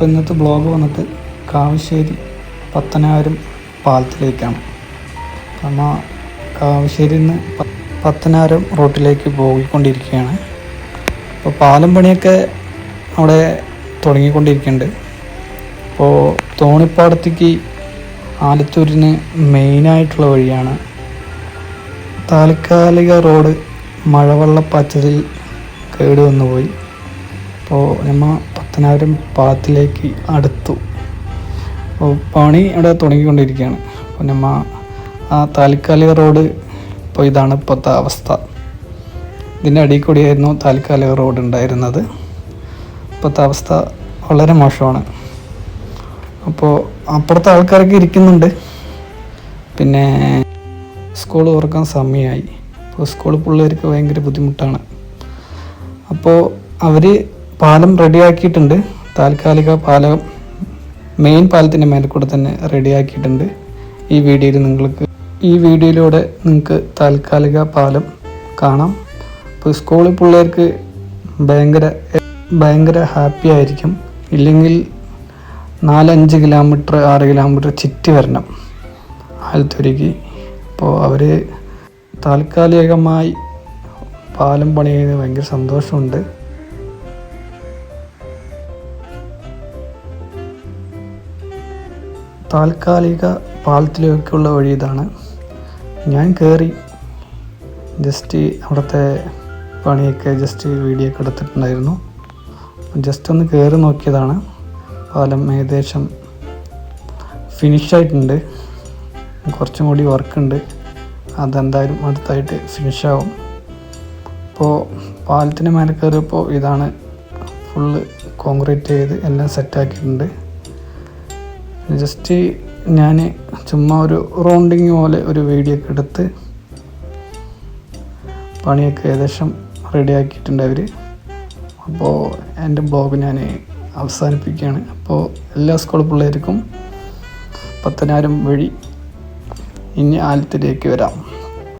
അപ്പോൾ ഇന്നത്തെ ബ്ലോഗ് വന്നിട്ട് കാവശ്ശേരി പത്തനാപുരം പാലത്തിലേക്കാണ്. നമ്മൾ കാവശ്ശേരിയിൽ നിന്ന് പത്തനാപുരം റൂട്ടിലേക്ക് പോയിക്കൊണ്ടിരിക്കുകയാണ്. അപ്പോൾ പാലം പണിയൊക്കെ അവിടെ തുടങ്ങിക്കൊണ്ടിരിക്കുന്നുണ്ട്. അപ്പോൾ തോണിപ്പാടത്തേക്ക് ആലത്തൂരിന് മെയിനായിട്ടുള്ള വഴിയാണ് താൽക്കാലിക റോഡ് മഴവെള്ളപ്പാച്ചലിൽ കേട് വന്നു പോയി അപ്പോൾ നമ്മൾ പത്തനാപുരം പാലത്തിലേക്ക് അടുത്തു. അപ്പോൾ പണി ഇവിടെ തുടങ്ങിക്കൊണ്ടിരിക്കുകയാണ്. അപ്പോൾ നമ്മ ആ താൽക്കാലിക റോഡ് ഇപ്പോൾ ഇതാണ് ഇപ്പോഴത്തെ അവസ്ഥ. ഇതിന്റെ അടിയിൽ കൂടിയായിരുന്നു താൽക്കാലിക റോഡ് ഉണ്ടായിരുന്നത്. ഇപ്പോഴത്തെ അവസ്ഥ വളരെ മോശമാണ്. അപ്പോൾ അപ്പുറത്തെ ആൾക്കാരൊക്കെ ഇരിക്കുന്നുണ്ട്. പിന്നെ സ്കൂൾ തുറക്കാൻ സമയമായി. അപ്പോൾ സ്കൂൾ പിള്ളേർക്ക് ഭയങ്കര ബുദ്ധിമുട്ടാണ്. അപ്പോൾ അവർ പാലം റെഡിയാക്കിയിട്ടുണ്ട്. താൽക്കാലിക പാലം മെയിൻ പാലത്തിന്റെ മേലെ കൂടെ തന്നെ റെഡിയാക്കിയിട്ടുണ്ട്. ഈ വീഡിയോയിൽ നിങ്ങൾക്ക് ഈ വീഡിയോയിലൂടെ നിങ്ങൾക്ക് താൽക്കാലിക പാലം കാണാം. ഇപ്പോൾ സ്കൂളിൽ പിള്ളേർക്ക് ഭയങ്കര ഭയങ്കര ഹാപ്പി ആയിരിക്കും. ഇല്ലെങ്കിൽ നാലഞ്ച് കിലോമീറ്റർ ആറ് കിലോമീറ്റർ ചുറ്റി വരണം. ആലത്തൊരുക്കി അപ്പോൾ അവർ താൽക്കാലികമായി പാലം പണി ചെയ്യുന്നത് ഭയങ്കര സന്തോഷമുണ്ട്. താൽക്കാലിക പാലത്തിലേക്കുള്ള വഴി ഇതാണ്. ഞാൻ കയറി ജസ്റ്റ് അവിടുത്തെ പണിയൊക്കെ ജസ്റ്റ് വീഡിയോ ഒക്കെ എടുത്തിട്ടുണ്ടായിരുന്നു. ജസ്റ്റ് ഒന്ന് കയറി നോക്കിയതാണ്. പാലം ഏകദേശം ഫിനിഷായിട്ടുണ്ട് കുറച്ചും കൂടി വർക്കുണ്ട് അതെന്തായാലും അടുത്തായിട്ട് ഫിനിഷാവും ഇപ്പോൾ പാലത്തിന് മേലെ കയറിയപ്പോൾ ഇതാണ് ഫുള്ള് കോൺക്രീറ്റ് ചെയ്ത് എല്ലാം സെറ്റാക്കിയിട്ടുണ്ട് ജസ്റ്റ് ഞാൻ ചുമ്മാ ഒരു റൗണ്ടിങ് പോലെ ഒരു വീഡിയോ ഒക്കെ എടുത്ത് പണിയൊക്കെ ഏകദേശം റെഡിയാക്കിയിട്ടുണ്ട് അവർ അപ്പോൾ എന്റെ ബ്ലോഗ് ഞാൻ അവസാനിപ്പിക്കുകയാണ്. അപ്പോൾ എല്ലാ സ്കൂൾ പിള്ളേർക്കും പത്തനായിരം വഴി ഇനി ആലത്തിലേക്ക് വരാം.